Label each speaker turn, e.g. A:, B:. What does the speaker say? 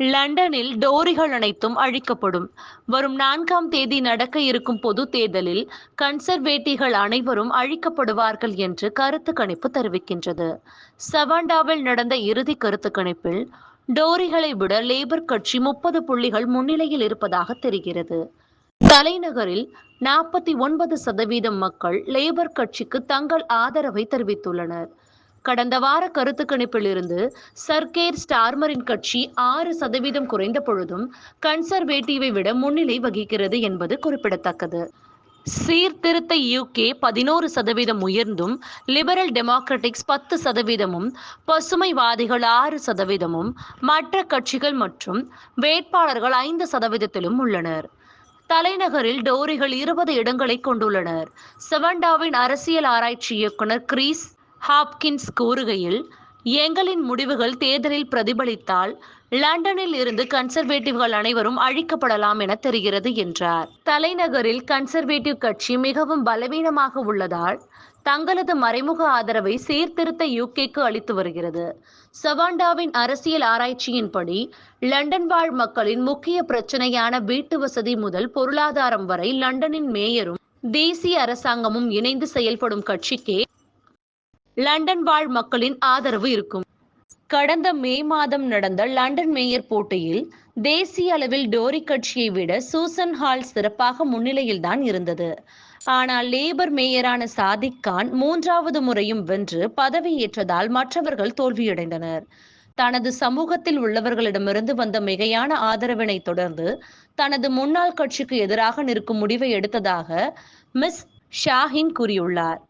A: லண்டனில் டோரிகள் அனைத்தும் அழிக்கப்படும். வரும் நான்காம் தேதி நடக்க இருக்கும் பொது தேர்தலில் கன்சர்வேட்டிவ்கள் அனைவரும் அழிக்கப்படுவார்கள் என்று கருத்து கணிப்பு தெரிவிக்கின்றது. சவாண்டாவில் நடந்த இறுதி கருத்து கணிப்பில் டோரிகளை விட லேபர் கட்சி முப்பது புள்ளிகள் முன்னிலையில் இருப்பதாக தெரிகிறது. தலைநகரில் நாற்பத்தி ஒன்பது சதவீதம் மக்கள் லேபர் கட்சிக்கு தங்கள் ஆதரவை தெரிவித்துள்ளனர். கடந்த வார கருத்து கணிப்பிலிருந்து சர்கேர் ஸ்டார்மரின் கட்சி ஆறு சதவீதம் குறைந்த பொழுதும் கன்சர்வேட்டிவை விட முன்னிலை வகிக்கிறது என்பது குறிப்பிடத்தக்கது. சீர்திருத்த யூகே பதினோரு சதவீதம் உயர்ந்தும் லிபரல் டெமோக்ராட்டிக்ஸ் பத்து சதவீதமும் பசுமைவாதிகள் ஆறு சதவீதமும் மற்ற கட்சிகள் மற்றும் வேட்பாளர்கள் ஐந்து சதவீதத்திலும் உள்ளனர். தலைநகரில் டோரிகள் இருபது இடங்களை கொண்டுள்ளனர். செவண்டாவின் அரசியல் ஆராய்ச்சி இயக்குனர் கிரீஸ் ஹாப்கின்ஸ் கூறுகையில் எங்களின் முடிவுகள் தேர்தலில் பிரதிபலித்தால் லண்டனில் இருந்து கன்சர்வேட்டிவ்கள் அனைவரும் அழிக்கப்படலாம் என தெரிகிறது என்றார். தலைநகரில் கன்சர்வேட்டிவ் கட்சி மிகவும் பலவீனமாக உள்ளதால் தங்களது மறைமுக ஆதரவை சீர்திருத்த யூகேக்கு அளித்து வருகிறது. சவாண்டாவின் அரசியல் ஆராய்ச்சியின்படி லண்டன் வாழ் மக்களின் முக்கிய பிரச்சனையான வீட்டு வசதி முதல் பொருளாதாரம் வரை லண்டனின் மேயரும் தேசிய அரசாங்கமும் இணைந்து செயல்படும் கட்சிக்கே லண்டன் வாழ் மக்களின் ஆதரவு இருக்கும். கடந்த மே மாதம் நடந்த லண்டன் மேயர் போட்டியில் தேசிய அளவில் டோரி கட்சியை விட சூசன் ஹால் சிறப்பாக முன்னிலையில்தான் இருந்தது. ஆனால் லேபர் மேயரான சாதிக் கான் மூன்றாவது முறையும் வென்று பதவியேற்றதால் மற்றவர்கள் தோல்வியடைந்தனர். தனது சமூகத்தில் உள்ளவர்களிடமிருந்து வந்த மிகையான ஆதரவினை தொடர்ந்து தனது முன்னாள் கட்சிக்கு எதிராக நிற்கும் முடிவை எடுத்ததாக மிஸ் ஷாஹின் கூறியுள்ளார்.